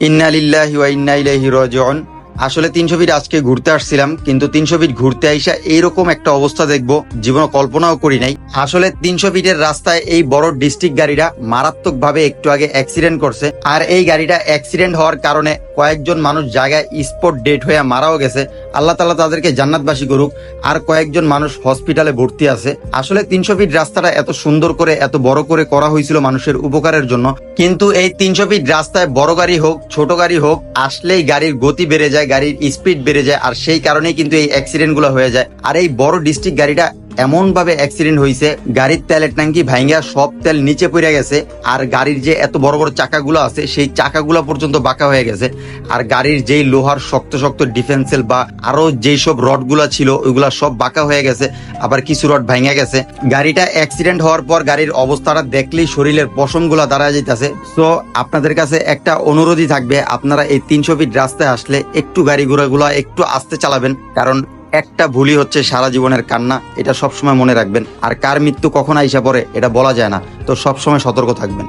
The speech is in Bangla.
ইন্না লিল্লাহি ওয়া ইন্না ইলাইহি রাজিউন। আসলে তিনশো ফিট আজকে ঘুরতে আসছিলাম, কিন্তু তিনশো ফিট ঘুরতে আইসা এইরকম একটা অবস্থা দেখব, জীবনে কল্পনাও করি নাই। আসলে তিনশো ফিটের রাস্তায় এই বড় ডিস্ট্রিক্ট গাড়িটা মারাত্মক ভাবে একটু আগে অ্যাক্সিডেন্ট করছে, আর এই গাড়িটা অ্যাক্সিডেন্ট হওয়ার কারণে কয়েকজন মানুষ জায়গায় স্পট ডেট হয়ে মারাও গেছে। আল্লাহ তালা তাদেরকে জান্নাতবাসী করুক। আর কয়েকজন মানুষ হসপিটালে ভর্তি আছে। আসলে তিনশো ফিট রাস্তাটা এত সুন্দর করে, এত বড় করে করা হয়েছিল মানুষের উপকারের জন্য। কিন্তু এই তিনশো ফিট রাস্তায় বড় গাড়ি হোক, ছোট গাড়ি হোক, আসলেই গাড়ির গতি বেড়ে যায়, গাড়ির স্পিড বেড়ে যায়। আর সেই কারণেই কিন্তু এই অ্যাক্সিডেন্ট হয়ে যায়। আর এই বড় ডিস্ট্রিক্ট গাড়িটা এমন ভাবে অ্যাক্সিডেন্ট হয়েছে গাড়ির তেলের ট্যাঙ্কি ভাঙ্গা সব তেল নিচে পড়ে গেছে, আর গাড়ির যে এত বড় বড় চাকাগুলো আছে, সেই চাকাগুলো পর্যন্ত বাঁকা হয়ে গেছে। আর গাড়ির যেই লোহার শক্ত শক্ত ডিফেন্সেল বা আরও যেই সব রডগুলা ছিল, ওইগুলা সব বাঁকা হয়ে গেছে, আবার কিছু রড ভাঙা গেছে। গাড়িটা অ্যাক্সিডেন্ট হওয়ার পর গাড়ির অবস্থাটা দেখলেই শরীরের পশমগুলা দাঁড়া যাইতেছে। সো আপনাদের কাছে একটা অনুরোধই থাকবে, আপনারা এই তিনশো ফিট রাস্তায় আসলে একটু গাড়ি ঘোড়াগুলা একটু আস্তে চালাবেন, কারণ একটা ভুলই হচ্ছে সারা জীবনের কান্না, এটা সবসময় মনে রাখবেন। আর কার মৃত্যু কখন আইসা পড়ে, এটা বলা যায় না। তো সবসময় সতর্ক থাকবেন।